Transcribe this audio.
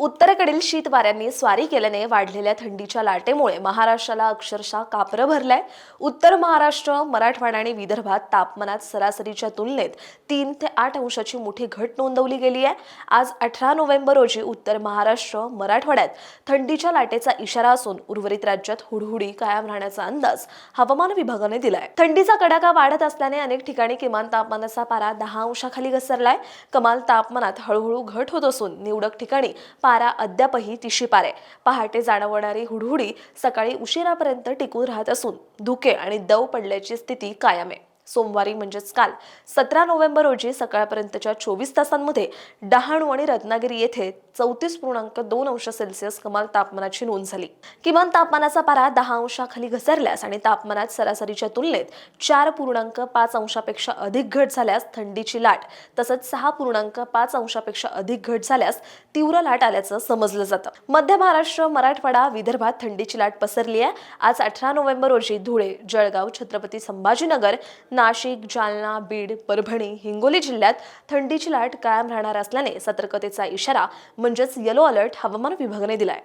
उत्तरेकडील शीत वाऱ्यांनी स्वारी केल्याने वाढलेल्या थंडीच्या लाटेमुळे महाराष्ट्राला अक्षरशः कापरं भरलंय. उत्तर महाराष्ट्र मराठवाडा आणि विदर्भात तापमानात सरासरीच्या तुलनेत तीन ते आठ अंशाची मोठी घट नोंदवली गेली आहे. आज अठरा नोव्हेंबर रोजी उत्तर महाराष्ट्र मराठवाड्यात थंडीच्या लाटेचा इशारा असून उर्वरित राज्यात हुडहुडी कायम राहण्याचा अंदाज हवामान विभागाने दिलाय. थंडीचा कडाका वाढत असल्याने अनेक ठिकाणी किमान तापमानाचा पारा दहा अंशाखाली घसरलाय. कमाल तापमानात हळूहळू घट होत असून निवडक ठिकाणी पारा अद्यापही तिशी आहे पहाटे जाणवणारी हुडहुडी सकाळी उशिरापर्यंत टिकून राहत असून धुके आणि दव पडल्याची स्थिती कायम आहे. सोमवारी म्हणजेच काल सतरा नोव्हेंबर रोजी सकाळपर्यंतच्या चोवीस तासांमध्ये डहाणू आणि रत्नागिरी येथे चौतीस पूर्णांक दोन अंश सेल्सिअस कमाल तापमानाची नोंद झाली. किमान तापमानाचा पारा दहा अंशाखाली घसरल्यास आणि तापमानात सरासरीच्या तुलनेत चार पूर्णांक पाच अंशापेक्षा अधिक घट झाल्यास थंडीची लाट तसंच सहा पूर्णांक पाच अंशापेक्षा अधिक घट झाल्यास तीव्र लाट आल्याचं समजलं जातं. मध्य महाराष्ट्र मराठवाडा विदर्भात थंडीची लाट पसरली आहे. आज अठरा नोव्हेंबर रोजी धुळे जळगाव छत्रपती संभाजीनगर नाशिक जालना बीड परभणी हिंगोली जिल्ह्यात थंडीची लाट कायम राहणार असल्याने सतर्कतेचा इशारा म्हणजेच येलो अलर्ट हवामान विभागाने दिलाय.